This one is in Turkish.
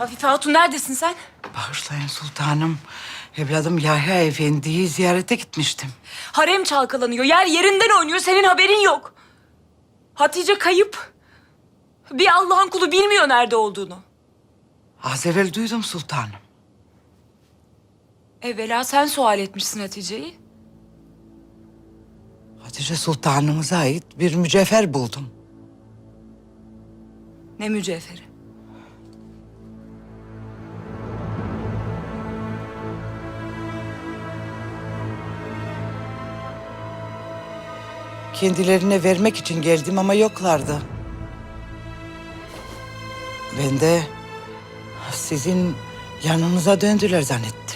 Afife Hatun neredesin sen? Bağışlayın sultanım. Evladım Yahya Efendi'yi ziyarete gitmiştim. Harem çalkalanıyor. Yer yerinden oynuyor. Senin haberin yok. Hatice kayıp. Bir Allah'ın kulu bilmiyor nerede olduğunu. Az evvel duydum sultanım. Evvela sen sual etmişsin Hatice'yi. Hatice sultanımıza ait bir mücevher buldum. Ne mücevheri. Kendilerine vermek için geldim ama yoklardı. Ben de sizin yanınıza döndüler zannettim.